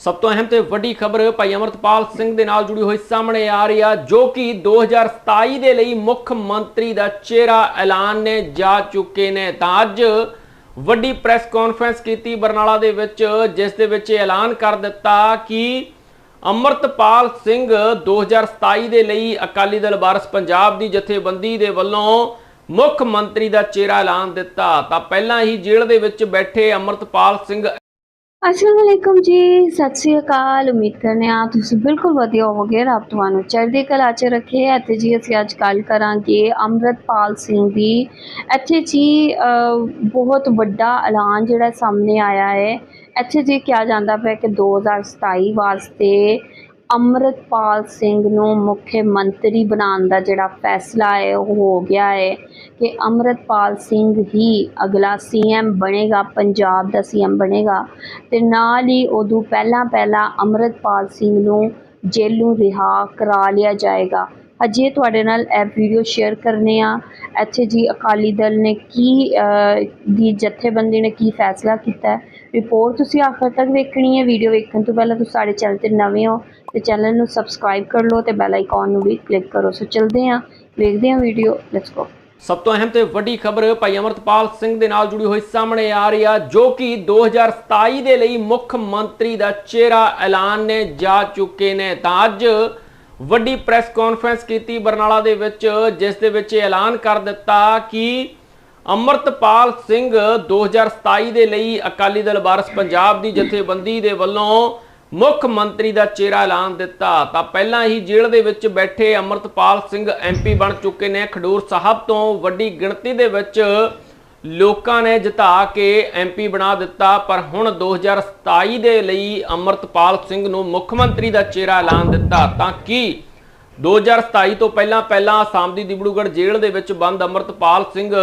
ਸਭ ਤੋਂ ਅਹਿਮ ਤੇ ਵੱਡੀ ਖਬਰ ਭਾਈ ਅਮਰਤਪਾਲ ਸਿੰਘ ਦੇ ਨਾਲ ਜੁੜੀ ਹੋਈ ਸਾਹਮਣੇ ਆ ਰਹੀ ਆ, ਜੋ ਕਿ 2027 ਦੇ ਲਈ ਮੁੱਖ ਮੰਤਰੀ ਦਾ ਚਿਹਰਾ ਐਲਾਨ ਨੇ, ਜਾ ਚੁੱਕੇ ਨੇ। ਤਾਂ ਅੱਜ ਵੱਡੀ ਪ੍ਰੈਸ ਕਾਨਫਰੰਸ ਕੀਤੀ ਬਰਨਾਲਾ ਦੇ ਵਿੱਚ, ਜਿਸ ਦੇ ਵਿੱਚ ਇਹ ਐਲਾਨ ਕਰ ਦਿੱਤਾ ਕਿ ਅਮਰਤਪਾਲ ਸਿੰਘ 2027 ਦੇ ਲਈ ਅਕਾਲੀ ਦਲ ਵਾਰਸ ਪੰਜਾਬ ਦੀ ਜਥੇਬੰਦੀ ਦੇ ਵੱਲੋਂ ਮੁੱਖ ਮੰਤਰੀ ਦਾ ਚਿਹਰਾ ਐਲਾਨ ਦਿੱਤਾ। ਤਾਂ ਪਹਿਲਾਂ ਹੀ ਜੇਲ੍ਹ ਦੇ ਵਿੱਚ ਬੈਠੇ ਅਮਰਤਪਾਲ ਸਿੰਘ ਅਸਲਾਮ ਅਲੈਕੁਮ ਜੀ ਸਤਿ ਸ੍ਰੀ ਅਕਾਲ ਉਮੀਦ ਕਰਨੇ ਆ ਤੁਸੀਂ ਬਿਲਕੁਲ ਵਧੀਆ ਹੋਵੋਗੇ ਰੱਬ ਤੁਹਾਨੂੰ ਚੜ੍ਹਦੀ ਕਲਾ 'ਚ ਰੱਖੇ ਇੱਥੇ ਜੀ ਅਸੀਂ ਅੱਜ ਗੱਲ ਕਰਾਂਗੇ ਅੰਮ੍ਰਿਤਪਾਲ ਸਿੰਘ ਦੀ ਇੱਥੇ ਜੀ ਬਹੁਤ ਵੱਡਾ ਐਲਾਨ ਜਿਹੜਾ ਸਾਹਮਣੇ ਆਇਆ ਹੈ ਇੱਥੇ ਜੀ ਕਿਹਾ ਜਾਂਦਾ ਪਿਆ ਕਿ 2027 ਵਾਸਤੇ ਅੰਮ੍ਰਿਤਪਾਲ ਸਿੰਘ ਨੂੰ ਮੁੱਖ ਮੰਤਰੀ ਬਣਾਉਣ ਦਾ ਜਿਹੜਾ ਫੈਸਲਾ ਹੈ, ਉਹ ਹੋ ਗਿਆ ਹੈ ਕਿ ਅੰਮ੍ਰਿਤਪਾਲ ਸਿੰਘ ਹੀ ਅਗਲਾ ਸੀਐਮ ਬਣੇਗਾ, ਪੰਜਾਬ ਦਾ ਸੀਐਮ ਬਣੇਗਾ ਤੇ ਨਾਲ ਹੀ ਉਦੋਂ ਪਹਿਲਾਂ ਪਹਿਲਾਂ ਅੰਮ੍ਰਿਤਪਾਲ ਸਿੰਘ ਨੂੰ ਜੇਲ੍ਹੋਂ ਰਿਹਾ ਕਰਾ ਲਿਆ ਜਾਏਗਾ। ਅਜੇ ਤੁਹਾਡੇ ਨਾਲ ਇਹ ਵੀਡੀਓ ਸ਼ੇਅਰ ਕਰਨੇ ਆ। ਇੱਥੇ ਜੀ ਅਕਾਲੀ ਦਲ ਨੇ ਕੀ ਦੀ ਜਥੇਬੰਦੀ ਨੇ ਕੀ ਫੈਸਲਾ ਕੀਤਾ ਰਿਪੋਰਟ ਤੁਸੀਂ ਆਖਰ ਤੱਕ ਵੇਖਣੀ ਹੈ। ਵੀਡੀਓ ਵੇਖਣ ਤੋਂ ਪਹਿਲਾਂ ਤੁਸੀਂ ਸਾਡੇ ਚੈਨਲ ਤੇ ਨਵੇਂ ਹੋ। ਤੇ ਚੈਨਲ ਨੂੰ ਸਬਸਕ੍ਰਾਈਬ ਕਰ ਲਓ ਤੇ ਬੈਲ ਆਈਕਨ ਨੂੰ ਵੀ ਕਲਿੱਕ ਕਰੋ। ਸੋ ਚਲਦੇ ਹਾਂ, ਵੇਖਦੇ ਹਾਂ ਵੀਡੀਓ ਲੈਟਸ ਗੋ ਸਭ ਤੋਂ ਅਹਿਮ ਤੇ ਵੱਡੀ ਖਬਰ, ਭਾਈ ਅਮਰਤਪਾਲ ਸਿੰਘ ਦੇ ਨਾਲ ਜੁੜੀ ਹੋਈ ਸਾਹਮਣੇ ਆ ਰਹੀ ਆ, ਜੋ ਕਿ 2027 ਦੇ ਲਈ ਮੁੱਖ ਮੰਤਰੀ ਦਾ ਚਿਹਰਾ ਐਲਾਨ ਨੇ, ਜਾ ਚੁੱਕੇ ਨੇ। ਤਾਂ ਅੱਜ ਵੱਡੀ ਪ੍ਰੈਸ ਕਾਨਫਰੰਸ ਕੀਤੀ ਬਰਨਾਲਾ ਦੇ ਵਿੱਚ, ਜਿਸ ਦੇ ਵਿੱਚ ਇਹ ਐਲਾਨ ਕਰ ਦਿੱਤਾ ਕਿ ਅਮਰਤਪਾਲ ਸਿੰਘ 2027 ਦੇ ਲਈ ਅਕਾਲੀ ਦਲ ਵਾਰਸ ਪੰਜਾਬ ਦੀ ਜਥੇਬੰਦੀ ਦੇ ਵੱਲੋਂ ਮੁੱਖ ਮੰਤਰੀ ਦਾ ਚਿਹਰਾ ਐਲਾਨ ਦਿੱਤਾ। ਤਾਂ ਪਹਿਲਾਂ ਹੀ ਜੇਲ੍ਹ ਦੇ ਵਿੱਚ ਬੈਠੇ ਅਮਰਤਪਾਲ ਸਿੰਘ ਐਮਪੀ ਬਣ ਚੁੱਕੇ ਨੇ। ਖਡੂਰ ਸਾਹਿਬ ਤੋਂ ਵੱਡੀ ਗਿਣਤੀ ਦੇ ਵਿੱਚ ਲੋਕਾਂ ਨੇ ਜਿਤਾ ਕੇ ਐਮਪੀ ਬਣਾ ਦਿੱਤਾ। ਪਰ ਹੁਣ 2027 ਦੇ ਲਈ ਅਮਰਤਪਾਲ ਸਿੰਘ ਨੂੰ ਮੁੱਖ ਮੰਤਰੀ ਦਾ ਚਿਹਰਾ ਐਲਾਨ ਦਿੱਤਾ। ਤਾਂ ਕਿ 2027 ਤੋਂ ਪਹਿਲਾਂ ਪਹਿਲਾਂ ਆਸਾਮ ਦੀ ਦਿਬੜੂਗੜ੍ਹ ਜੇਲ੍ਹ ਦੇ ਵਿੱਚ ਬੰਦ ਅਮਰਤਪਾਲ ਸਿੰਘ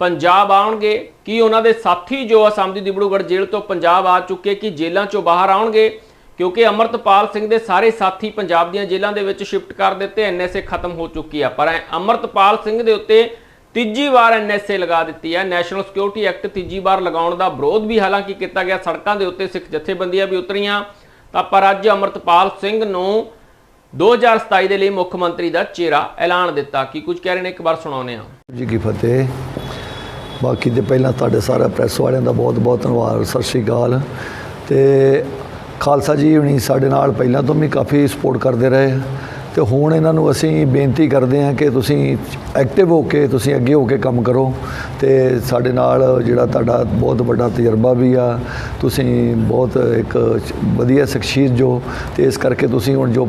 ਪੰਜਾਬ ਆਉਣਗੇ? ਕੀ ਉਹਨਾਂ ਦੇ ਸਾਥੀ ਜੋ ਆਸਾਮ ਦੀ ਦਿਬੜੂਗੜ੍ਹ ਜੇਲ੍ਹ ਤੋਂ ਪੰਜਾਬ ਆ ਚੁੱਕੇ? ਕਿ ਜੇਲ੍ਹਾਂ ਚੋਂ ਬਾਹਰ ਆਉਣਗੇ? ਕਿਉਂਕਿ ਅਮਰਤਪਾਲ ਸਿੰਘ ਦੇ ਸਾਰੇ ਸਾਥੀ ਪੰਜਾਬ ਦੀਆਂ ਜੇਲ੍ਹਾਂ ਦੇ ਵਿੱਚ ਸ਼ਿਫਟ ਕਰ ਦਿੱਤੇ ਐਨਐਸਏ ਖਤਮ ਹੋ ਚੁੱਕੀ ਆ। ਪਰ ਅਮਰਤਪਾਲ ਸਿੰਘ ਦੇ ਉੱਤੇ ਤੀਜੀ ਵਾਰ ਐਨਐਸਏ ਲਗਾ ਦਿੱਤੀ ਹੈ ਨੈਸ਼ਨਲ ਸਿਕਿਉਰਿਟੀ ਐਕਟ ਤੀਜੀ ਵਾਰ ਲਗਾਉਣ ਦਾ ਵਿਰੋਧ ਵੀ ਹਾਲਾਂਕਿ ਕੀਤਾ ਗਿਆ। ਸੜਕਾਂ ਦੇ ਉੱਤੇ ਸਿੱਖ ਜਥੇਬੰਦੀਆਂ ਵੀ ਉਤਰੀਆਂ। ਤਾਂ ਪਰ ਅੱਜ ਅਮਰਤਪਾਲ ਸਿੰਘ ਨੂੰ 2027 ਦੇ ਲਈ ਮੁੱਖ ਮੰਤਰੀ ਦਾ ਚਿਹਰਾ ਐਲਾਨ ਦਿੱਤਾ। ਕੀ ਕੁਝ ਕਹਿ ਰਹੇ ਨੇ? ਇੱਕ ਵਾਰ ਸੁਣਾਉਂਦੇ ਹਾਂ। ਜੀ ਕੀ ਫਤਿਹ। ਬਾਕੀ ਦੇ ਪਹਿਲਾਂ ਤੁਹਾਡੇ ਸਾਰਾ ਪ੍ਰੈਸ ਵਾਲਿਆਂ ਦਾ ਬਹੁਤ ਬਹੁਤ ਧੰਨਵਾਦ। ਸਤਿ ਸ਼੍ਰੀ ਅਕਾਲ। ਤੇ ਖਾਲਸਾ ਜੀ ਹੁਣੀ ਸਾਡੇ ਨਾਲ ਪਹਿਲਾਂ ਤੋਂ ਵੀ ਕਾਫੀ ਸਪੋਰਟ ਕਰਦੇ ਰਹੇ ਤੇ ਹੁਣ ਇਹਨਾਂ ਨੂੰ ਅਸੀਂ ਬੇਨਤੀ ਕਰਦੇ ਹਾਂ ਕਿ ਤੁਸੀਂ ਐਕਟਿਵ ਹੋ ਕੇ, ਤੁਸੀਂ ਅੱਗੇ ਹੋ ਕੇ ਕੰਮ ਕਰੋ। ਤੇ ਸਾਡੇ ਨਾਲ ਜਿਹੜਾ ਤੁਹਾਡਾ ਬਹੁਤ ਵੱਡਾ ਤਜਰਬਾ ਵੀ ਆ। ਤੁਸੀਂ ਬਹੁਤ ਇੱਕ ਵਧੀਆ ਸ਼ਖਸੀਅਤ ਜੋ, ਤੇ ਇਸ ਕਰਕੇ ਤੁਸੀਂ ਹੁਣ ਜੋ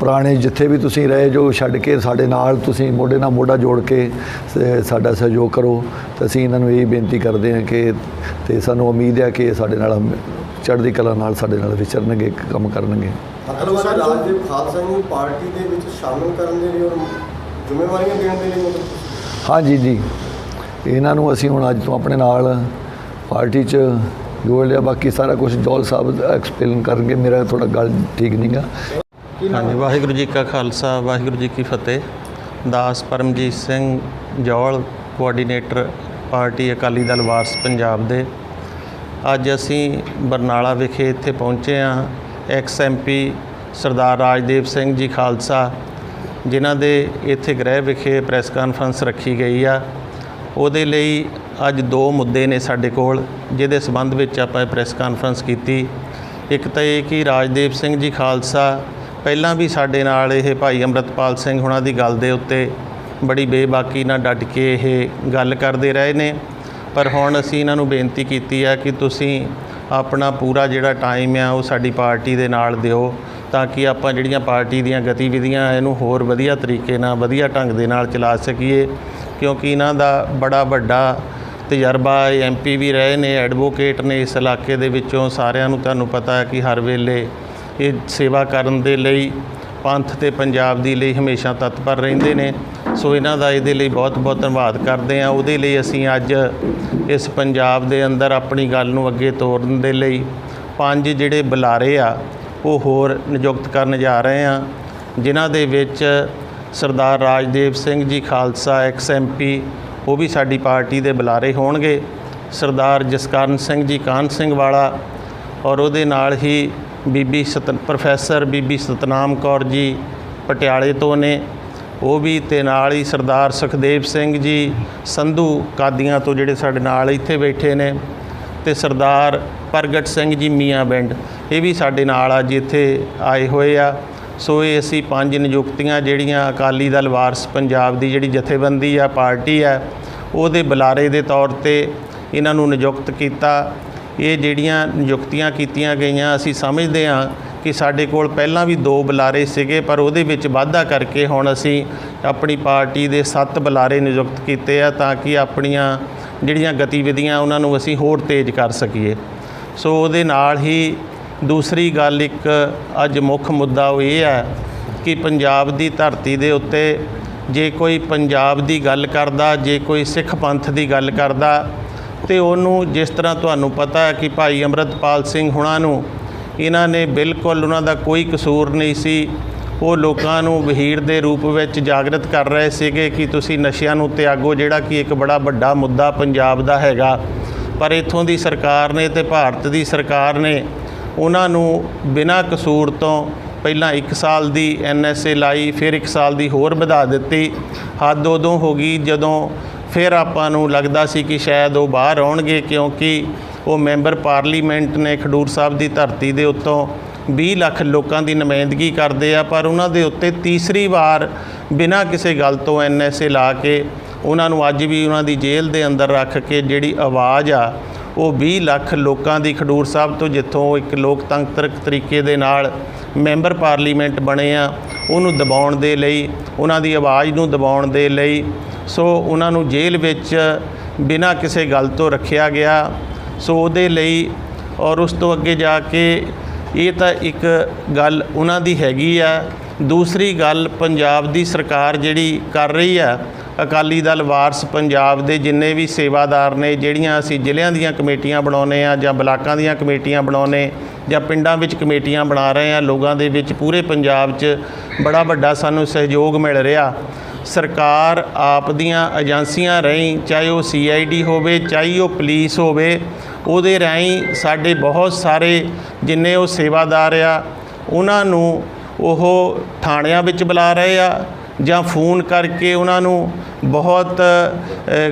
ਪੁਰਾਣੇ ਜਿੱਥੇ ਵੀ ਤੁਸੀਂ ਰਹੇ, ਜੋ ਛੱਡ ਕੇ ਸਾਡੇ ਨਾਲ ਤੁਸੀਂ ਮੋਢੇ ਨਾਲ ਮੋਢਾ ਜੋੜ ਕੇ ਸਾਡਾ ਸਹਿਯੋਗ ਕਰੋ। ਤੇ ਅਸੀਂ ਇਹਨਾਂ ਨੂੰ ਇਹ ਬੇਨਤੀ ਕਰਦੇ ਹਾਂ ਕਿ, ਤੇ ਸਾਨੂੰ ਉਮੀਦ ਹੈ ਕਿ ਸਾਡੇ ਨਾਲ ਹਮ- ਚੜ੍ਹਦੀ ਕਲਾ ਨਾਲ ਸਾਡੇ ਨਾਲ ਵਿਚਰਨਗੇ ਕੰਮ ਕਰਨਗੇ। ਅਕਲਵਾਰ ਰਾਜਦੇਵ ਖਾਲਸਾ ਨੂੰ ਪਾਰਟੀ ਦੇ ਵਿੱਚ ਸ਼ਾਮਲ ਕਰਨ ਦੇ ਲਈ ਔਰ ਜ਼ਿੰਮੇਵਾਰੀਆਂ ਦੇਣ ਦੇ ਲਈ ਮਤਲਬ ਹਾਂਜੀ ਜੀ ਇਹਨਾਂ ਨੂੰ ਅਸੀਂ ਹੁਣ ਅੱਜ ਤੋਂ ਆਪਣੇ ਨਾਲ ਪਾਰਟੀ 'ਚ ਜੋੜ ਲਿਆ। ਬਾਕੀ ਸਾਰਾ ਕੁਝ ਜੋਲ ਸਾਹਿਬ ਐਕਸਪਲੇਨ ਕਰਨਗੇ। ਮੇਰਾ ਥੋੜਾ ਗੱਲ ਠੀਕ ਨਹੀਂਗਾ ਹਾਂਜੀ ਵਾਹਿਗੁਰੂ ਜੀ ਕਾ ਖਾਲਸਾ ਵਾਹਿਗੁਰੂ ਜੀ ਕੀ ਫਤਿਹ। ਦਾਸ ਪਰਮਜੀਤ ਸਿੰਘ ਜੌਲ ਕੋਆਰਡੀਨੇਟਰ ਪਾਰਟੀ ਅਕਾਲੀ ਦਲ ਵਾਰਸ ਪੰਜਾਬ ਦੇ। ਅੱਜ ਅਸੀਂ ਬਰਨਾਲਾ ਵਿਖੇ ਇੱਥੇ ਪਹੁੰਚੇ ਹਾਂ। ਐਕਸ ਐਮਪੀ ਸਰਦਾਰ ਰਾਜਦੇਵ ਸਿੰਘ ਜੀ ਖਾਲਸਾ, ਜਿਨ੍ਹਾਂ ਦੇ ਇੱਥੇ ਗ੍ਰਹਿ ਵਿਖੇ ਪ੍ਰੈਸ ਕਾਨਫਰੰਸ ਰੱਖੀ ਗਈ ਆ। ਉਹਦੇ ਲਈ ਅੱਜ ਦੋ ਮੁੱਦੇ ਨੇ ਸਾਡੇ ਕੋਲ, ਜਿਹਦੇ ਸਬੰਧ ਵਿੱਚ ਆਪਾਂ ਪ੍ਰੈਸ ਕਾਨਫਰੰਸ ਕੀਤੀ। ਇੱਕ ਤਾਂ ਇਹ ਕਿ ਰਾਜਦੇਵ ਸਿੰਘ ਜੀ ਖਾਲਸਾ, ਪਹਿਲਾਂ ਵੀ ਸਾਡੇ ਨਾਲ ਇਹ ਭਾਈ ਅੰਮ੍ਰਿਤਪਾਲ ਸਿੰਘ ਹੁਣਾਂ ਦੀ ਗੱਲ ਦੇ ਉੱਤੇ ਬੜੀ ਬੇਬਾਕੀ ਨਾਲ ਡਟ ਕੇ ਇਹ ਗੱਲ ਕਰਦੇ ਰਹੇ ਨੇ। ਪਰ ਹੁਣ ਅਸੀਂ ਇਹਨਾਂ ਨੂੰ ਬੇਨਤੀ ਕੀਤੀ ਆ ਕਿ ਤੁਸੀਂ ਆਪਣਾ ਪੂਰਾ ਜਿਹੜਾ ਟਾਈਮ ਆ ਉਹ ਸਾਡੀ ਪਾਰਟੀ ਦੇ ਨਾਲ ਦਿਓ ਤਾਂ ਕਿ ਆਪਾਂ ਜਿਹੜੀਆਂ ਪਾਰਟੀ ਦੀਆਂ ਗਤੀਵਿਧੀਆਂ ਇਹਨੂੰ ਹੋਰ ਵਧੀਆ ਤਰੀਕੇ ਨਾਲ, ਵਧੀਆ ਢੰਗ ਦੇ ਨਾਲ ਚਲਾ ਸਕੀਏ। ਕਿਉਂਕਿ ਇਹਨਾਂ ਦਾ ਬੜਾ ਵੱਡਾ ਤਜਰਬਾ ਐਮਪੀ ਵੀ ਰਹੇ ਨੇ ਐਡਵੋਕੇਟ ਨੇ ਇਸ ਇਲਾਕੇ ਦੇ ਵਿੱਚੋਂ, ਸਾਰਿਆਂ ਨੂੰ ਤੁਹਾਨੂੰ ਪਤਾ ਹੈ ਕਿ ਹਰ ਵੇਲੇ ਇਹ ਸੇਵਾ ਕਰਨ ਦੇ ਲਈ ਪੰਥ ਤੇ ਪੰਜਾਬ ਦੀ ਲਈ ਹਮੇਸ਼ਾ ਤਤਪਰ ਰਹਿੰਦੇ ਨੇ। ਸੋ ਇਹਨਾਂ ਦਾ ਇਹਦੇ ਲਈ ਬਹੁਤ ਬਹੁਤ ਧੰਨਵਾਦ ਕਰਦੇ ਹਾਂ। ਉਹਦੇ ਲਈ ਅਸੀਂ ਅੱਜ ਇਸ ਪੰਜਾਬ ਦੇ ਅੰਦਰ ਆਪਣੀ ਗੱਲ ਨੂੰ ਅੱਗੇ ਤੋਰਨ ਦੇ ਲਈ ਪੰਜ ਜਿਹੜੇ ਬੁਲਾਰੇ ਆ, ਉਹ ਹੋਰ ਨਿਯੁਕਤ ਕਰਨ ਜਾ ਰਹੇ ਆ ਜਿਨ੍ਹਾਂ ਦੇ ਵਿੱਚ ਸਰਦਾਰ ਰਾਜਦੇਵ ਸਿੰਘ ਜੀ ਖਾਲਸਾ, ਐਕਸ ਐਮਪੀ ਉਹ ਵੀ ਸਾਡੀ ਪਾਰਟੀ ਦੇ ਬੁਲਾਰੇ ਹੋਣਗੇ। ਸਰਦਾਰ ਜਸਕਰਨ ਸਿੰਘ ਜੀ ਕਾਨ ਸਿੰਘ ਵਾਲਾ ਔਰ ਉਹਦੇ ਨਾਲ ਹੀ ਬੀਬੀ ਸਤ, ਪ੍ਰੋਫੈਸਰ ਬੀਬੀ ਸਤਨਾਮ ਕੌਰ ਜੀ ਪਟਿਆਲੇ ਤੋਂ ਨੇ। ਉਹ ਵੀ ਤੇ ਨਾਲ ਹੀ ਸਰਦਾਰ ਸੁਖਦੇਵ ਸਿੰਘ ਜੀ, ਸੰਧੂ ਕਾਦੀਆਂ ਤੋਂ ਜਿਹੜੇ ਸਾਡੇ ਨਾਲ ਇੱਥੇ ਬੈਠੇ ਨੇ ਤੇ ਸਰਦਾਰ ਪ੍ਰਗਟ ਸਿੰਘ ਜੀ ਮੀਆਂ ਬੈਂਡ ਇਹ ਵੀ ਸਾਡੇ ਨਾਲ ਅੱਜ ਇੱਥੇ ਆਏ ਹੋਏ ਆ। ਸੋ ਇਹ ਅਸੀਂ ਪੰਜ ਨਿਯੁਕਤੀਆਂ ਜਿਹੜੀਆਂ ਅਕਾਲੀ ਦਲ ਵਾਰਸ ਪੰਜਾਬ ਦੀ ਜਿਹੜੀ ਜਥੇਬੰਦੀ ਆ, ਪਾਰਟੀ ਆ, ਉਹਦੇ ਬੁਲਾਰੇ ਦੇ ਤੌਰ ਤੇ ਇਹਨਾਂ ਨੂੰ ਨਿਯੁਕਤ ਕੀਤਾ। ਇਹ ਜਿਹੜੀਆਂ ਨਿਯੁਕਤੀਆਂ ਕੀਤੀਆਂ ਗਈਆਂ, ਅਸੀਂ ਸਮਝਦੇ ਹਾਂ ਕਿ ਸਾਡੇ ਕੋਲ ਪਹਿਲਾਂ ਵੀ ਦੋ ਬੁਲਾਰੇ ਸੀਗੇ, ਪਰ ਉਹਦੇ ਵਿੱਚ ਵਾਧਾ ਕਰਕੇ ਹੁਣ ਅਸੀਂ ਆਪਣੀ ਪਾਰਟੀ ਦੇ ਸੱਤ ਬੁਲਾਰੇ ਨਿਯੁਕਤ ਕੀਤੇ ਆ ਤਾਂ ਕਿ ਆਪਣੀਆਂ ਜਿਹੜੀਆਂ ਗਤੀਵਿਧੀਆਂ ਉਹਨਾਂ ਨੂੰ ਅਸੀਂ ਹੋਰ ਤੇਜ਼ ਕਰ ਸਕੀਏ। ਸੋ ਉਹਦੇ ਨਾਲ ਹੀ ਦੂਸਰੀ ਗੱਲ ਇੱਕ ਅੱਜ ਮੁੱਖ ਮੁੱਦਾ ਉਹ ਇਹ ਹੈ ਕਿ ਪੰਜਾਬ ਦੀ ਧਰਤੀ ਦੇ ਉੱਤੇ ਜੇ ਕੋਈ ਪੰਜਾਬ ਦੀ ਗੱਲ ਕਰਦਾ, ਜੇ ਕੋਈ ਸਿੱਖ ਪੰਥ ਦੀ ਗੱਲ ਕਰਦਾ ਤੇ ਉਹਨੂੰ ਜਿਸ ਤਰ੍ਹਾਂ ਤੁਹਾਨੂੰ ਪਤਾ ਹੈ ਕਿ ਭਾਈ ਅੰਮ੍ਰਿਤਪਾਲ ਸਿੰਘ ਹੁਣਾਂ ਨੂੰ ਇਹਨਾਂ ਨੇ ਬਿਲਕੁਲ ਉਹਨਾਂ ਦਾ ਕੋਈ ਕਸੂਰ ਨਹੀਂ ਸੀ, ਉਹ ਲੋਕਾਂ ਨੂੰ ਵਹੀਰ ਦੇ ਰੂਪ ਵਿੱਚ ਜਾਗਰਤ ਕਰ ਰਹੇ ਸੀਗੇ ਕਿ ਤੁਸੀਂ ਨਸ਼ਿਆਂ ਨੂੰ ਤਿਆਗੋ, ਜਿਹੜਾ ਕਿ ਇੱਕ ਬੜਾ ਵੱਡਾ ਮੁੱਦਾ ਪੰਜਾਬ ਦਾ ਹੈਗਾ। ਪਰ ਇਥੋਂ ਦੀ ਸਰਕਾਰ ਨੇ ਤੇ ਭਾਰਤ ਦੀ ਸਰਕਾਰ ਨੇ ਉਹਨਾਂ ਨੂੰ ਬਿਨਾਂ ਕਸੂਰ ਤੋਂ ਪਹਿਲਾਂ 1 ਸਾਲ ਦੀ ਐਨਐਸਏ ਲਾਈ, ਫਿਰ 1 ਸਾਲ ਦੀ ਹੋਰ ਵਧਾ ਦਿੱਤੀ। ਹੱਦ ਉਦੋਂ ਹੋ ਗਈ ਜਦੋਂ ਫਿਰ ਆਪਾਂ ਨੂੰ ਲੱਗਦਾ ਸੀ ਕਿ ਸ਼ਾਇਦ ਉਹ ਬਾਹਰ ਆਉਣਗੇ ਕਿਉਂਕਿ ਉਹ ਮੈਂਬਰ ਪਾਰਲੀਮੈਂਟ ਨੇ ਖਡੂਰ ਸਾਹਿਬ ਦੀ ਧਰਤੀ ਦੇ ਉੱਤੋਂ 20 ਲੱਖ ਲੋਕਾਂ ਦੀ ਨੁਮਾਇੰਦਗੀ ਕਰਦੇ ਆ, ਪਰ ਉਹਨਾਂ ਦੇ ਉੱਤੇ ਤੀਸਰੀ ਵਾਰ ਬਿਨਾਂ ਕਿਸੇ ਗੱਲ ਤੋਂ ਐਨਐਸਏ ਲਾ ਕੇ ਉਹਨਾਂ ਨੂੰ ਅੱਜ ਵੀ ਉਹਨਾਂ ਦੀ ਜੇਲ੍ਹ ਦੇ ਅੰਦਰ ਰੱਖ ਕੇ ਜਿਹੜੀ ਆਵਾਜ਼ ਆ, ਉਹ 20 ਲੱਖ ਲੋਕਾਂ ਦੀ ਖਡੂਰ ਸਾਹਿਬ ਤੋਂ ਜਿੱਥੋਂ ਇੱਕ ਲੋਕਤੰਤਰਕ ਤਰੀਕੇ ਦੇ ਨਾਲ ਮੈਂਬਰ ਪਾਰਲੀਮੈਂਟ ਬਣੇ ਆ, ਉਹਨੂੰ ਦਬਾਉਣ ਦੇ ਲਈ, ਉਹਨਾਂ ਦੀ ਆਵਾਜ਼ ਨੂੰ ਦਬਾਉਣ ਦੇ ਲਈ ਸੋ ਉਹਨਾਂ ਨੂੰ ਜੇਲ੍ਹ ਵਿੱਚ ਬਿਨਾਂ ਕਿਸੇ ਗੱਲ ਤੋਂ ਰੱਖਿਆ ਗਿਆ। ਸੋ ਉਹਦੇ ਲਈ ਔਰ ਉਸ ਤੋਂ ਅੱਗੇ ਜਾ ਕੇ ਇਹ ਤਾਂ ਇੱਕ ਗੱਲ ਉਹਨਾਂ ਦੀ ਹੈਗੀ ਆ। ਦੂਸਰੀ ਗੱਲ, ਪੰਜਾਬ ਦੀ ਸਰਕਾਰ ਜਿਹੜੀ ਕਰ ਰਹੀ ਆ, ਅਕਾਲੀ ਦਲ ਵਾਰਸ ਪੰਜਾਬ ਦੇ ਜਿੰਨੇ ਵੀ ਸੇਵਾਦਾਰ ਨੇ, ਜਿਹੜੀਆਂ ਅਸੀਂ ਜ਼ਿਲ੍ਹਿਆਂ ਦੀਆਂ ਕਮੇਟੀਆਂ ਬਣਾਉਨੇ ਆ ਜਾਂ ਬਲਾਕਾਂ ਦੀਆਂ ਕਮੇਟੀਆਂ ਬਣਾਉਨੇ ਜਾਂ ਪਿੰਡਾਂ ਵਿੱਚ ਕਮੇਟੀਆਂ ਬਣਾ ਰਹੇ ਆ, ਲੋਕਾਂ ਦੇ ਵਿੱਚ ਪੂਰੇ ਪੰਜਾਬ 'ਚ ਬੜਾ ਵੱਡਾ ਸਾਨੂੰ ਸਹਿਯੋਗ ਮਿਲ ਰਿਹਾ। ਸਰਕਾਰ ਆਪ ਦੀਆਂ ਏਜੰਸੀਆਂ ਰਹੀ, ਚਾਹੇ ਉਹ ਸੀਆਈਡੀ ਹੋਵੇ, ਚਾਹੇ ਉਹ ਪੁਲਿਸ ਹੋਵੇ, ਉਹਦੇ ਰਾਹੀਂ ਸਾਡੇ ਬਹੁਤ ਸਾਰੇ ਜਿੰਨੇ ਉਹ ਸੇਵਾਦਾਰ ਆ, ਉਹਨਾਂ ਨੂੰ ਉਹ ਥਾਣਿਆਂ ਵਿੱਚ ਬੁਲਾ ਰਹੇ ਆ, ਜਾਂ ਫੋਨ ਕਰਕੇ ਉਹਨਾਂ ਨੂੰ ਬਹੁਤ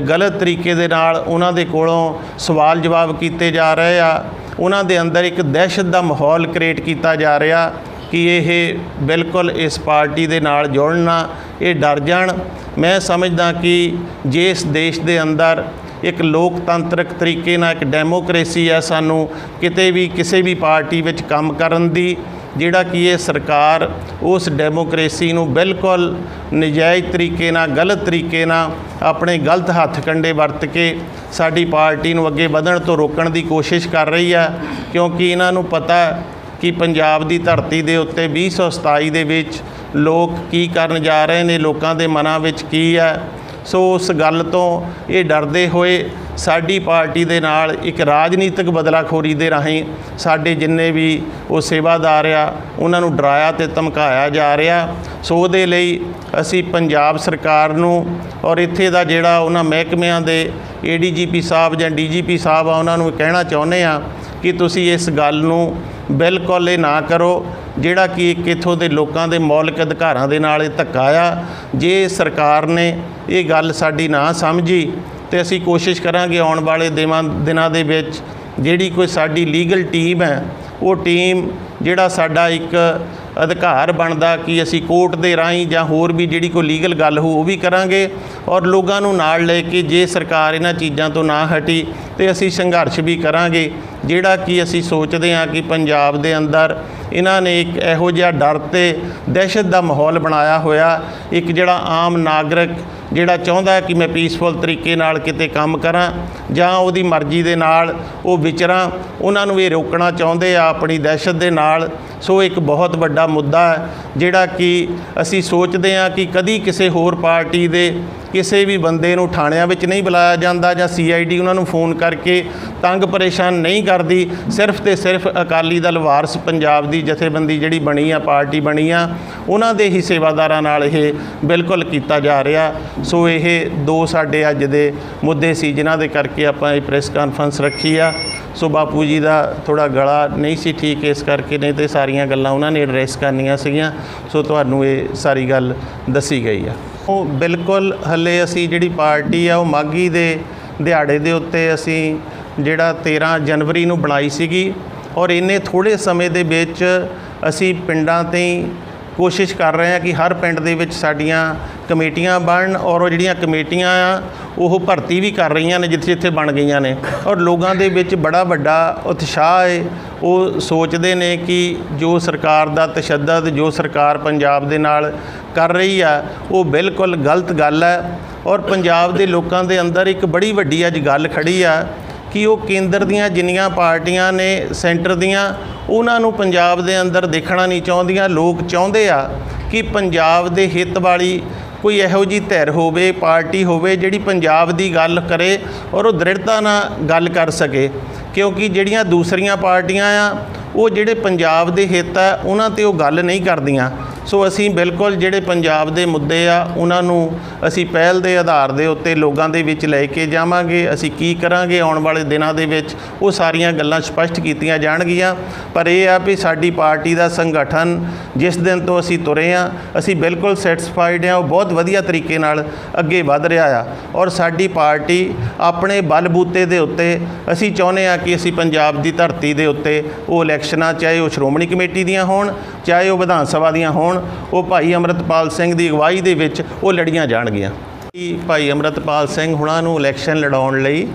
ਗਲਤ ਤਰੀਕੇ ਦੇ ਨਾਲ ਉਹਨਾਂ ਦੇ ਕੋਲੋਂ ਸਵਾਲ ਜਵਾਬ ਕੀਤੇ ਜਾ ਰਹੇ ਆ। ਉਹਨਾਂ ਦੇ ਅੰਦਰ ਇੱਕ ਦਹਿਸ਼ਤ ਦਾ ਮਾਹੌਲ ਕ੍ਰੀਏਟ ਕੀਤਾ ਜਾ ਰਿਹਾ ਕਿ ਇਹ ਬਿਲਕੁਲ ਇਸ ਪਾਰਟੀ ਦੇ ਨਾਲ ਜੁੜਨਾ ਇਹ ਡਰ ਜਾਣ। ਮੈਂ ਸਮਝਦਾ ਕਿ ਜੇ ਇਸ ਦੇਸ਼ ਦੇ ਅੰਦਰ ਇੱਕ ਲੋਕਤੰਤਰਕ ਤਰੀਕੇ ਨਾਲ ਇੱਕ ਡੈਮੋਕ੍ਰੇਸੀ ਹੈ, ਸਾਨੂੰ ਕਿਤੇ ਵੀ, ਕਿਸੇ ਵੀ ਪਾਰਟੀ ਵਿੱਚ ਕੰਮ ਕਰਨ ਦੀ, ਜਿਹੜਾ ਕਿ ਇਹ ਸਰਕਾਰ ਉਸ ਡੈਮੋਕ੍ਰੇਸੀ ਨੂੰ ਬਿਲਕੁਲ ਨਜਾਇਜ਼ ਤਰੀਕੇ ਨਾਲ, ਗਲਤ ਤਰੀਕੇ ਨਾਲ ਆਪਣੇ ਗਲਤ ਹੱਥ ਕੰਡੇ ਵਰਤ ਕੇ ਸਾਡੀ ਪਾਰਟੀ ਨੂੰ ਅੱਗੇ ਵਧਣ ਤੋਂ ਰੋਕਣ ਦੀ ਕੋਸ਼ਿਸ਼ ਕਰ ਰਹੀ ਆ ਕਿਉਂਕਿ ਇਹਨਾਂ ਨੂੰ ਪਤਾ ਕਿ ਪੰਜਾਬ ਦੀ ਧਰਤੀ ਦੇ ਉੱਤੇ 2027 ਦੇ ਵਿੱਚ ਲੋਕ ਕੀ ਕਰਨ ਜਾ ਰਹੇ ਨੇ, ਲੋਕਾਂ ਦੇ ਮਨਾਂ ਵਿੱਚ ਕੀ ਹੈ? ਸੋ ਉਸ ਗੱਲ ਤੋਂ ਇਹ ਡਰਦੇ ਹੋਏ ਸਾਡੀ ਪਾਰਟੀ ਦੇ ਨਾਲ ਇੱਕ ਰਾਜਨੀਤਿਕ ਬਦਲਾਖੋਰੀ ਦੇ ਰਾਹੀਂ ਸਾਡੇ ਜਿੰਨੇ ਵੀ ਉਹ ਸੇਵਾਦਾਰ ਆ, ਉਹਨਾਂ ਨੂੰ ਡਰਾਇਆ ਤੇ ਧਮਕਾਇਆ ਜਾ ਰਿਹਾ। ਸੋ ਉਹਦੇ ਲਈ ਅਸੀਂ ਪੰਜਾਬ ਸਰਕਾਰ ਨੂੰ ਔਰ ਇੱਥੇ ਦਾ ਜਿਹੜਾ ਉਹਨਾਂ ਮਹਿਕਮਿਆਂ ਦੇ ਏਡੀਜੀਪੀ ਸਾਹਿਬ ਜਾਂ ਡੀਜੀਪੀ ਸਾਹਿਬ ਆ, ਉਹਨਾਂ ਨੂੰ ਕਹਿਣਾ ਚਾਹੁੰਦੇ ਆ ਕਿ ਤੁਸੀਂ ਇਸ ਗੱਲ ਨੂੰ ਬਿਲਕੁਲ ਇਹ ਨਾ ਕਰੋ। ਜਿਹੜਾ ਕਿ ਇੱਕ ਇੱਥੋਂ ਦੇ ਲੋਕਾਂ ਦੇ ਮੌਲਿਕ ਅਧਿਕਾਰਾਂ ਦੇ ਨਾਲ ਇਹ ਧੱਕਾ ਆ, ਜੇ ਸਰਕਾਰ ਨੇ ਇਹ ਗੱਲ ਸਾਡੀ ਨਾ ਸਮਝੀ ਤੇ ਅਸੀਂ ਕੋਸ਼ਿਸ਼ ਕਰਾਂਗੇ ਆਉਣ ਵਾਲੇ ਦਿਨਾਂ ਦਿਨਾਂ ਦੇ ਵਿੱਚ ਜਿਹੜੀ ਕੋਈ ਸਾਡੀ ਲੀਗਲ ਟੀਮ ਹੈ, ਉਹ ਟੀਮ ਜਿਹੜਾ ਸਾਡਾ ਇੱਕ ਅਧਿਕਾਰ ਬਣਦਾ ਕਿ ਅਸੀਂ ਕੋਰਟ ਦੇ ਰਾਹੀਂ ਜਾਂ ਹੋਰ ਵੀ ਜਿਹੜੀ ਕੋਈ ਲੀਗਲ ਗੱਲ ਹੋ ਉਹ ਵੀ ਕਰਾਂਗੇ ਔਰ ਲੋਕਾਂ ਨੂੰ ਨਾਲ ਲੈ ਕੇ ਜੇ ਸਰਕਾਰ ਇਹਨਾਂ ਚੀਜ਼ਾਂ ਤੋਂ ਨਾ ਹਟੀ ਤੇ ਅਸੀਂ ਸੰਘਰਸ਼ ਵੀ ਕਰਾਂਗੇ, ਜਿਹੜਾ ਕਿ ਅਸੀਂ ਸੋਚਦੇ ਹਾਂ ਕਿ ਪੰਜਾਬ ਦੇ ਅੰਦਰ ਇਹਨਾਂ ਨੇ ਇੱਕ ਇਹੋ ਜਿਹਾ ਡਰ ਤੇ ਦਹਿਸ਼ਤ ਦਾ ਮਾਹੌਲ ਬਣਾਇਆ ਹੋਇਆ, ਇੱਕ ਜਿਹੜਾ ਆਮ ਨਾਗਰਿਕ ਜਿਹੜਾ ਚਾਹੁੰਦਾ ਕਿ ਮੈਂ ਪੀਸਫੁਲ ਤਰੀਕੇ ਨਾਲ ਕਿਤੇ ਕੰਮ ਕਰਾਂ ਜਾਂ ਉਹਦੀ ਮਰਜ਼ੀ ਦੇ ਨਾਲ ਉਹ ਵਿਚਰਾਂ, ਉਹਨਾਂ ਨੂੰ ਇਹ ਰੋਕਣਾ ਚਾਹੁੰਦੇ ਆ ਆਪਣੀ ਦਹਿਸ਼ਤ ਦੇ ਨਾਲ। ਸੋ ਇੱਕ ਬਹੁਤ ਵੱਡਾ ਮੁੱਦਾ ਹੈ ਜਿਹੜਾ ਕਿ ਅਸੀਂ ਸੋਚਦੇ ਹਾਂ ਕਿ ਕਦੀ ਕਿਸੇ ਹੋਰ ਪਾਰਟੀ ਦੇ ਕਿਸੇ ਵੀ ਬੰਦੇ ਨੂੰ ਥਾਣਿਆਂ ਵਿੱਚ ਨਹੀਂ ਬੁਲਾਇਆ ਜਾਂਦਾ ਜਾਂ ਸੀਆਈਡੀ ਉਹਨਾਂ ਨੂੰ ਫੋਨ ਕਰਕੇ ਤੰਗ ਪਰੇਸ਼ਾਨ ਨਹੀਂ ਕਰਦੀ, ਸਿਰਫ ਤੇ ਸਿਰਫ ਅਕਾਲੀ ਦਲ ਵਾਰਸ ਪੰਜਾਬ ਦੀ ਜਥੇਬੰਦੀ ਜਿਹੜੀ ਬਣੀ ਆ, ਪਾਰਟੀ ਬਣੀ ਆ, ਉਹਨਾਂ ਦੇ ਹੀ ਸੇਵਾਦਾਰਾਂ ਨਾਲ ਇਹ ਬਿਲਕੁਲ ਕੀਤਾ ਜਾ ਰਿਹਾ। ਸੋ ਇਹ ਦੋ ਸਾਡੇ ਅੱਜ ਦੇ ਮੁੱਦੇ ਸੀ, ਜਿਨ੍ਹਾਂ ਦੇ ਕਰਕੇ ਆਪਾਂ ਇਹ ਪ੍ਰੈਸ ਕਾਨਫਰੰਸ ਰੱਖੀ ਆ। ਸੋ ਬਾਪੂ ਜੀ ਦਾ ਥੋੜਾ ਗਲਾ ਨਹੀਂ ਸੀ ਠੀਕ, ਇਸ ਕਰਕੇ ਨਹੀਂ ਤੇ ਸਾਰੀਆਂ ਗੱਲਾਂ ਉਹਨਾਂ ਨੇ ਐਡਰੈਸ ਕਰਨੀਆਂ ਸੀਗੀਆਂ। ਸੋ ਤੁਹਾਨੂੰ ਇਹ ਸਾਰੀ ਗੱਲ ਦੱਸੀ ਗਈ ਆ। ਉਹ ਬਿਲਕੁਲ ਹੱਲੇ ਅਸੀਂ ਜਿਹੜੀ ਪਾਰਟੀ ਆ, ਉਹ ਮਾਗੀ ਦੇ ਦਿਹਾੜੇ ਦੇ ਉੱਤੇ ਅਸੀਂ ਜਿਹੜਾ 13 ਜਨਵਰੀ ਨੂੰ ਬਣਾਈ ਸੀਗੀ ਔਰ ਇੰਨੇ ਥੋੜੇ ਸਮੇਂ ਦੇ ਵਿੱਚ ਅਸੀਂ ਪਿੰਡਾਂ ਤੇ ਹੀ ਕੋਸ਼ਿਸ਼ ਕਰ ਰਹੇ ਹਾਂ ਕਿ ਹਰ ਪਿੰਡ ਦੇ ਵਿੱਚ ਸਾਡੀਆਂ ਕਮੇਟੀਆਂ ਬਣਨ ਔਰ ਉਹ ਜਿਹੜੀਆਂ ਕਮੇਟੀਆਂ ਆ, ਉਹ ਭਰਤੀ ਵੀ ਕਰ ਰਹੀਆਂ ਨੇ ਜਿੱਥੇ ਜਿੱਥੇ ਬਣ ਗਈਆਂ ਨੇ। ਔਰ ਲੋਕਾਂ ਦੇ ਵਿੱਚ ਬੜਾ ਵੱਡਾ ਉਤਸ਼ਾਹ ਹੈ ਉਹ ਸੋਚਦੇ ਨੇ ਕਿ ਜੋ ਸਰਕਾਰ ਦਾ ਤਸ਼ੱਦਦ, ਜੋ ਸਰਕਾਰ ਪੰਜਾਬ ਦੇ ਨਾਲ ਕਰ ਰਹੀ ਆ, ਉਹ ਬਿਲਕੁਲ ਗਲਤ ਗੱਲ ਹੈ ਔਰ ਪੰਜਾਬ ਦੇ ਲੋਕਾਂ ਦੇ ਅੰਦਰ ਇੱਕ ਬੜੀ ਵੱਡੀ ਅੱਜ ਗੱਲ ਖੜੀ ਆ ਕਿ ਉਹ ਕੇਂਦਰ ਦੀਆਂ ਜਿੰਨੀਆਂ ਪਾਰਟੀਆਂ ਨੇ, ਸੈਂਟਰ ਦੀਆਂ, ਉਹਨਾਂ ਨੂੰ ਪੰਜਾਬ ਦੇ ਅੰਦਰ ਦੇਖਣਾ ਨਹੀਂ ਚਾਹੁੰਦੀਆਂ। ਲੋਕ ਚਾਹੁੰਦੇ ਆ ਕਿ ਪੰਜਾਬ ਦੇ ਹਿੱਤ ਵਾਲੀ ਕੋਈ ਇਹੋ ਜੀ ਧਿਰ ਹੋਵੇ, ਪਾਰਟੀ ਹੋਵੇ, ਜਿਹੜੀ ਪੰਜਾਬ ਦੀ ਗੱਲ ਕਰੇ ਔਰ ਉਹ ਦ੍ਰਿੜਤਾ ਨਾਲ ਗੱਲ ਕਰ ਸਕੇ। ਕਿਉਂਕਿ ਜਿਹੜੀਆਂ ਦੂਸਰੀਆਂ ਪਾਰਟੀਆਂ ਆ, ਉਹ ਜਿਹੜੇ ਪੰਜਾਬ ਦੇ ਹਿੱਤ ਆ, ਉਹਨਾਂ ਤੇ ਉਹ ਗੱਲ ਨਹੀਂ ਕਰਦੀਆਂ। ਸੋ ਅਸੀਂ ਬਿਲਕੁਲ ਜਿਹੜੇ ਪੰਜਾਬ ਦੇ ਮੁੱਦੇ ਆ, ਉਹਨਾਂ ਨੂੰ ਅਸੀਂ ਪਹਿਲ ਦੇ ਆਧਾਰ ਦੇ ਉੱਤੇ ਲੋਕਾਂ ਦੇ ਵਿੱਚ ਲੈ ਕੇ ਜਾਵਾਂਗੇ। ਅਸੀਂ ਕੀ ਕਰਾਂਗੇ ਆਉਣ ਵਾਲੇ ਦਿਨਾਂ ਦੇ ਵਿੱਚ? ਉਹ ਸਾਰੀਆਂ ਗੱਲਾਂ ਸਪਸ਼ਟ ਕੀਤੀਆਂ ਜਾਣਗੀਆਂ। ਪਰ ਇਹ ਆ ਵੀ ਸਾਡੀ ਪਾਰਟੀ ਦਾ ਸੰਗਠਨ ਜਿਸ ਦਿਨ ਤੋਂ ਅਸੀਂ ਤੁਰੇ ਆ, ਅਸੀਂ ਬਿਲਕੁਲ ਸੈਟੀਸਫਾਈਡ ਆ, ਉਹ ਬਹੁਤ ਵਧੀਆ ਤਰੀਕੇ ਨਾਲ ਅੱਗੇ ਵਧ ਰਿਹਾ ਆ। ਔਰ ਸਾਡੀ ਪਾਰਟੀ ਆਪਣੇ ਬਲਬੂਤੇ ਦੇ ਉੱਤੇ, ਅਸੀਂ ਚਾਹੁੰਦੇ ਆ ਕਿ ਅਸੀਂ ਪੰਜਾਬ ਦੀ ਧਰਤੀ ਦੇ ਉੱਤੇ ਉਹ ਇਲੈਕਸ਼ਨਾਂ, ਚਾਹੇ ਉਹ ਸ਼੍ਰੋਮਣੀ ਕਮੇਟੀ ਦੀਆਂ ਹੋਣ, ਚਾਹੇ ਉਹ ਵਿਧਾਨ ਸਭਾ ਦੀਆਂ ਹੋਣ ਉਹ ਭਾਈ ਅਮਰਤਪਾਲ ਸਿੰਘ ਦੀ ਅਗਵਾਈ ਦੇ ਵਿੱਚ ਉਹ ਲੜੀਆਂ ਜਾਣਗੀਆਂ। ਭਾਈ ਅਮਰਤਪਾਲ ਸਿੰਘ ਹੁਣਾਂ ਨੂੰ ਇਲੈਕਸ਼ਨ ਲੜਾਉਣ ਲਈ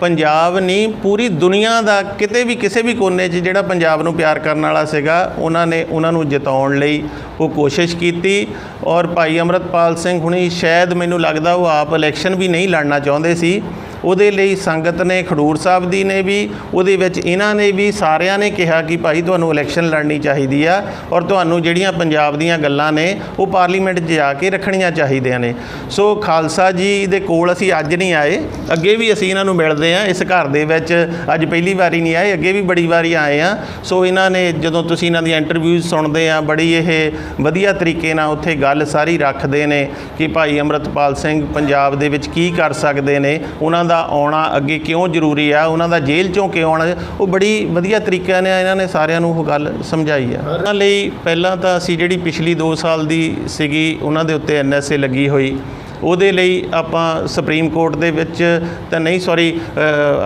ਪੰਜਾਬ ਨਹੀਂ ਪੂਰੀ ਦੁਨੀਆ ਦਾ ਕਿਤੇ ਵੀ, ਕਿਸੇ ਵੀ ਕੋਨੇ 'ਚ ਜਿਹੜਾ ਪੰਜਾਬ ਨੂੰ ਪਿਆਰ ਕਰਨ ਵਾਲਾ ਸੀਗਾ, ਉਹਨਾਂ ਨੇ ਉਹਨਾਂ ਨੂੰ ਜਿਤਾਉਣ ਲਈ ਉਹ ਕੋਸ਼ਿਸ਼ ਕੀਤੀ। ਔਰ ਭਾਈ ਅਮਰਤਪਾਲ ਸਿੰਘ ਹੁਣੀ ਸ਼ਾਇਦ ਮੈਨੂੰ ਲੱਗਦਾ ਉਹ ਆਪ ਇਲੈਕਸ਼ਨ ਵੀ ਨਹੀਂ ਲੜਨਾ ਚਾਹੁੰਦੇ ਸੀ। ਉਹਦੇ ਲਈ ਸੰਗਤ ਨੇ, ਖਡੂਰ ਸਾਹਿਬ ਦੀ ਨੇ ਵੀ, ਉਹਦੇ ਵਿੱਚ ਇਹਨਾਂ ਨੇ ਵੀ, ਸਾਰਿਆਂ ਨੇ ਕਿਹਾ ਕਿ ਭਾਈ ਤੁਹਾਨੂੰ ਇਲੈਕਸ਼ਨ ਲੜਨੀ ਚਾਹੀਦੀ ਆ ਔਰ ਤੁਹਾਨੂੰ ਜਿਹੜੀਆਂ ਪੰਜਾਬ ਦੀਆਂ ਗੱਲਾਂ ਨੇ, ਉਹ ਪਾਰਲੀਮੈਂਟ 'ਚ ਜਾ ਕੇ ਰੱਖਣੀਆਂ ਚਾਹੀਦੀਆਂ ਨੇ। ਸੋ ਖਾਲਸਾ ਜੀ ਦੇ ਕੋਲ ਅਸੀਂ ਅੱਜ ਨਹੀਂ ਆਏ, ਅੱਗੇ ਵੀ ਅਸੀਂ ਇਹਨਾਂ ਨੂੰ ਮਿਲਦੇ ਆ ਇਸ ਘਰ ਦੇ ਵਿੱਚ ਅੱਜ ਪਹਿਲੀ ਵਾਰੀ ਨਹੀਂ ਆਏ, ਅੱਗੇ ਵੀ ਬੜੀ ਵਾਰੀ ਆਏ ਆ ਸੋ ਇਹਨਾਂ ਨੇ ਜਦੋਂ ਤੁਸੀਂ ਇਹਨਾਂ ਦੀਆਂ ਇੰਟਰਵਿਊਜ਼ ਸੁਣਦੇ ਆ ਬੜੀ ਇਹ ਵਧੀਆ ਤਰੀਕੇ ਨਾਲ ਉੱਥੇ ਗੱਲ ਸਾਰੀ ਰੱਖਦੇ ਨੇ ਕਿ ਭਾਈ ਅਮਰਤਪਾਲ ਸਿੰਘ ਪੰਜਾਬ ਦੇ ਵਿੱਚ ਕੀ ਕਰ ਸਕਦੇ ਨੇ, ਉਹਨਾਂ ਦਾ ਆਉਣਾ ਅੱਗੇ ਕਿਉਂ ਜ਼ਰੂਰੀ ਆ? ਉਹਨਾਂ ਦਾ ਜੇਲ੍ਹ ਚੋਂ ਕਿਉਂ ਆਉਣਾ? ਉਹ ਬੜੀ ਵਧੀਆ ਤਰੀਕੇ ਨਾਲ ਇਹਨਾਂ ਨੇ ਸਾਰਿਆਂ ਨੂੰ ਉਹ ਗੱਲ ਸਮਝਾਈ ਆ। ਉਹਨਾਂ ਲਈ ਪਹਿਲਾਂ ਤਾਂ ਅਸੀਂ ਜਿਹੜੀ ਪਿਛਲੀ 2 ਸਾਲ ਦੀ ਸੀਗੀ, ਉਹਨਾਂ ਦੇ ਉੱਤੇ ਐਨਐਸਏ ਲੱਗੀ ਹੋਈ। ਉਹਦੇ ਲਈ ਆਪਾਂ ਸੁਪਰੀਮ ਕੋਰਟ ਦੇ ਵਿੱਚ ਤਾਂ ਨਹੀਂ ਸੌਰੀ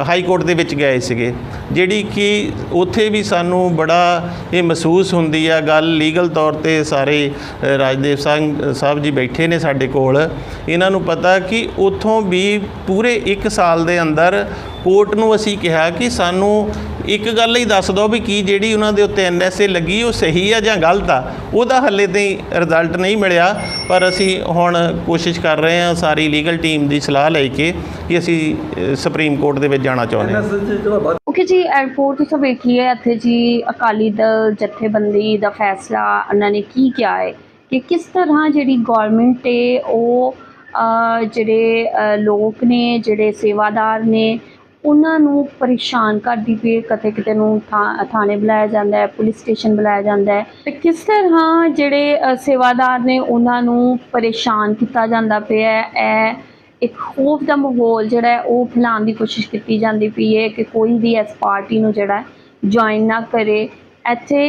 ਹਾਈ ਕੋਰਟ ਦੇ ਵਿੱਚ ਗਏ ਸੀਗੇ। ਜਿਹੜੀ ਕਿ ਉੱਥੇ ਵੀ ਸਾਨੂੰ ਬੜਾ ਇਹ ਮਹਿਸੂਸ ਹੁੰਦੀ ਆ ਗੱਲ ਲੀਗਲ ਤੌਰ ਤੇ ਸਾਰੇ ਰਾਜਦੇਵ ਸਿੰਘ ਸਾਹਿਬ ਜੀ ਬੈਠੇ ਨੇ ਸਾਡੇ ਕੋਲ। ਇਹਨਾਂ ਨੂੰ ਪਤਾ ਕਿ ਉੱਥੋਂ ਵੀ ਪੂਰੇ 1 ਸਾਲ ਦੇ ਅੰਦਰ ਕੋਰਟ ਨੂੰ ਅਸੀਂ ਕਿਹਾ ਕਿ ਸਾਨੂੰ ਇੱਕ ਗੱਲ ਹੀ ਦੱਸ ਦਿਓ ਵੀ ਕੀ ਜਿਹੜੀ ਉਹਨਾਂ ਦੇ ਉੱਤੇ ਐਨਐਸਏ ਲੱਗੀ ਉਹ ਸਹੀ ਆ ਜਾਂ ਗਲਤ ਆ। ਉਹਦਾ ਹੱਲੇ ਤਾਈਂ ਰਿਜ਼ਲਟ ਨਹੀਂ ਮਿਲਿਆ ਪਰ ਅਸੀਂ ਹੁਣ ਕੋਸ਼ਿਸ਼ ਕਰ ਰਹੇ ਹਾਂ ਸਾਰੀ ਲੀਗਲ ਟੀਮ ਦੀ ਸਲਾਹ ਲੈ ਕੇ ਕਿ ਅਸੀਂ ਸੁਪਰੀਮ ਕੋਰਟ ਦੇ ਵਿੱਚ ਜਾਣਾ ਚਾਹੁੰਦੇ ਹਾਂ। ਓਕੇ ਜੀ 에어ਪੋਰਟ ਤੁਸੀਂ ਵੇਖੀਏ, ਇੱਥੇ ਜੀ ਅਕਾਲੀ ਦਲ, ਜਥੇਬੰਦੀ ਦਾ ਫੈਸਲਾ, ਉਹਨਾਂ ਨੇ ਕੀ ਕਿਹਾ ਹੈ? ਕਿ ਕਿਸ ਤਰ੍ਹਾਂ ਜਿਹੜੀ ਗਵਰਨਮੈਂਟ ਹੈ ਉਹ ਜਿਹੜੇ ਲੋਕ ਨੇ, ਜਿਹੜੇ ਸੇਵਾਦਾਰ ਨੇ, ਉਹਨਾਂ ਨੂੰ ਪਰੇਸ਼ਾਨ ਕਰਦੀ ਪਈ ਕਦੇ ਕਿਤੇ ਨੂੰ ਥਾ- ਥਾਣੇ ਬੁਲਾਇਆ ਜਾਂਦਾ ਹੈ, ਪੁਲਿਸ ਸਟੇਸ਼ਨ ਬੁਲਾਇਆ ਜਾਂਦਾ ਹੈ। ਤੇ ਕਿਸ ਤਰ੍ਹਾਂ ਜਿਹੜੇ ਸੇਵਾਦਾਰ ਨੇ, ਉਹਨਾਂ ਨੂੰ ਪਰੇਸ਼ਾਨ ਕੀਤਾ ਜਾਂਦਾ ਪਿਆ ਹੈ? ਇਹ ਇੱਕ ਖੌਫ ਦਾ ਮਾਹੌਲ ਜਿਹੜਾ ਹੈ, ਉਹ ਫੈਲਾਉਣ ਦੀ ਕੋਸ਼ਿਸ਼ ਕੀਤੀ ਜਾਂਦੀ ਪਈ ਹੈ ਕਿ ਕੋਈ ਵੀ ਇਸ ਪਾਰਟੀ ਨੂੰ ਜਿਹੜਾ ਜੁਆਇਨ ਨਾ ਕਰੇ। ਇੱਥੇ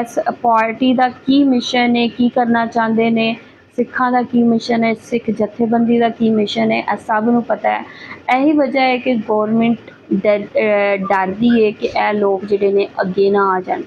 ਇਸ ਪਾਰਟੀ ਦਾ ਕੀ ਮਿਸ਼ਨ ਹੈ, ਕੀ ਕਰਨਾ ਚਾਹੁੰਦੇ ਨੇ? ਸਿੱਖਾਂ ਦਾ ਕੀ ਮਿਸ਼ਨ ਹੈ? ਸਿੱਖ ਜਥੇਬੰਦੀ ਦਾ ਕੀ ਮਿਸ਼ਨ ਹੈ? ਇਹ ਸਭ ਨੂੰ ਪਤਾ ਹੈ। ਇਹੀ ਵਜ੍ਹਾ ਹੈ ਕਿ ਗਵਰਨਮੈਂਟ ਡਰਦੀ ਹੈ ਕਿ ਇਹ ਲੋਕ ਜਿਹੜੇ ਨੇ ਅੱਗੇ ਨਾ ਆ ਜਾਣ।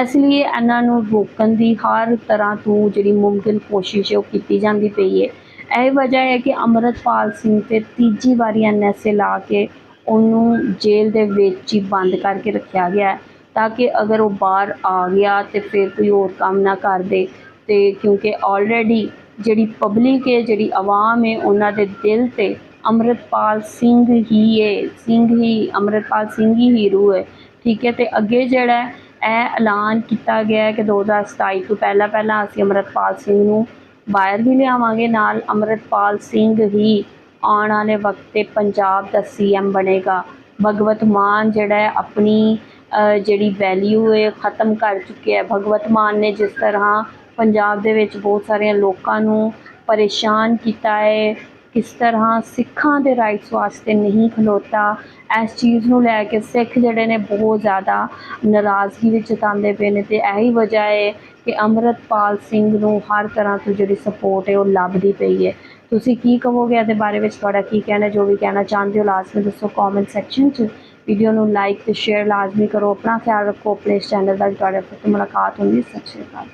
ਇਸ ਲਈ ਇਹਨਾਂ ਨੂੰ ਰੋਕਣ ਦੀ ਹਰ ਤਰ੍ਹਾਂ ਤੋਂ ਜਿਹੜੀ ਮੁਮਕਿਨ ਕੋਸ਼ਿਸ਼ ਹੈ, ਉਹ ਕੀਤੀ ਜਾਂਦੀ ਪਈ ਹੈ। ਇਹ ਵਜ੍ਹਾ ਹੈ ਕਿ ਅਮਰਤਪਾਲ ਸਿੰਘ ਤੇ ਤੀਜੀ ਵਾਰੀ ਐਨਐਸਏ ਲਾ ਕੇ ਉਹਨੂੰ ਜੇਲ੍ਹ ਦੇ ਵਿੱਚ ਹੀ ਬੰਦ ਕਰਕੇ ਰੱਖਿਆ ਗਿਆ ਤਾਂ ਕਿ ਅਗਰ ਉਹ ਬਾਹਰ ਆ ਗਿਆ ਤੇ ਫਿਰ ਕੋਈ ਹੋਰ ਕੰਮ ਨਾ ਕਰਦੇ ਤੇ ਕਿਉਂਕਿ ਆਲਰੇਡੀ ਜਿਹੜੀ ਪਬਲਿਕ ਹੈ, ਜਿਹੜੀ ਆਵਾਮ ਹੈ, ਉਹਨਾਂ ਦੇ ਦਿਲ ਤੇ ਅਮਰਤਪਾਲ ਸਿੰਘ ਹੀ ਹੈ, ਸਿੰਘ ਹੀ, ਅਮਰਤਪਾਲ ਸਿੰਘ ਹੀ ਹੀਰੋ ਹੈ, ਠੀਕ ਹੈ, ਤੇ ਅੱਗੇ ਜਿਹੜਾ ਇਹ ਐਲਾਨ ਕੀਤਾ ਗਿਆ ਹੈ ਕਿ 2027 ਤੋਂ ਪਹਿਲਾਂ ਪਹਿਲਾਂ ਅਸੀਂ ਅਮਰਤਪਾਲ ਸਿੰਘ ਨੂੰ ਬਾਹਰ ਵੀ ਲਿਆਵਾਂਗੇ ਨਾਲ ਅੰਮ੍ਰਿਤਪਾਲ ਸਿੰਘ ਹੀ ਆਉਣ ਵਾਲੇ ਵਕਤ ਤੇ ਪੰਜਾਬ ਦਾ ਸੀਐਮ ਬਣੇਗਾ। ਭਗਵਤ ਮਾਨ ਜਿਹੜਾ ਹੈ ਆਪਣੀ ਜਿਹੜੀ ਵੈਲਿਊ ਹੈ ਖਤਮ ਕਰ ਚੁੱਕਿਆ ਹੈ। ਭਗਵਤ ਮਾਨ ਨੇ ਜਿਸ ਤਰ੍ਹਾਂ ਪੰਜਾਬ ਦੇ ਵਿੱਚ ਬਹੁਤ ਸਾਰਿਆਂ ਲੋਕਾਂ ਨੂੰ ਪਰੇਸ਼ਾਨ ਕੀਤਾ ਹੈ ਕਿਸ ਤਰ੍ਹਾਂ ਸਿੱਖਾਂ ਦੇ ਰਾਈਟਸ ਵਾਸਤੇ ਨਹੀਂ ਖਲੋਤਾ, ਇਸ ਚੀਜ਼ ਨੂੰ ਲੈ ਕੇ ਸਿੱਖ ਜਿਹੜੇ ਨੇ ਬਹੁਤ ਜ਼ਿਆਦਾ ਨਾਰਾਜ਼ਗੀ ਵਿੱਚ ਜਤਾਉਂਦੇ ਪਏ ਨੇ ਤੇ ਇਹੀ ਵਜ੍ਹਾ ਹੈ ਕਿ ਅੰਮ੍ਰਿਤਪਾਲ ਸਿੰਘ ਨੂੰ ਹਰ ਤਰ੍ਹਾਂ ਤੋਂ ਜਿਹੜੀ ਸਪੋਰਟ ਹੈ ਉਹ ਲੱਭਦੀ ਪਈ ਹੈ। ਤੁਸੀਂ ਕੀ ਕਹੋਗੇ ਇਹਦੇ ਬਾਰੇ ਵਿੱਚ? ਤੁਹਾਡਾ ਕੀ ਕਹਿਣਾ ਜੋ ਵੀ ਕਹਿਣਾ ਚਾਹੁੰਦੇ ਹੋ, ਲਾਜ਼ਮੀ ਦੱਸੋ ਕਮੈਂਟ ਸੈਕਸ਼ਨ 'ਚ। ਵੀਡੀਓ ਨੂੰ ਲਾਈਕ ਤੇ ਸ਼ੇਅਰ ਲਾਜ਼ਮੀ ਕਰੋ। ਆਪਣਾ ਖਿਆਲ ਰੱਖੋ, ਆਪਣੇ ਚੈਨਲ ਦਾ ਤੁਹਾਡੇ ਫਿਰ ਮੁਲਾਕਾਤ ਹੁੰਦੀ ਸਤਿ ਸ਼੍ਰੀ ਅਕਾਲ।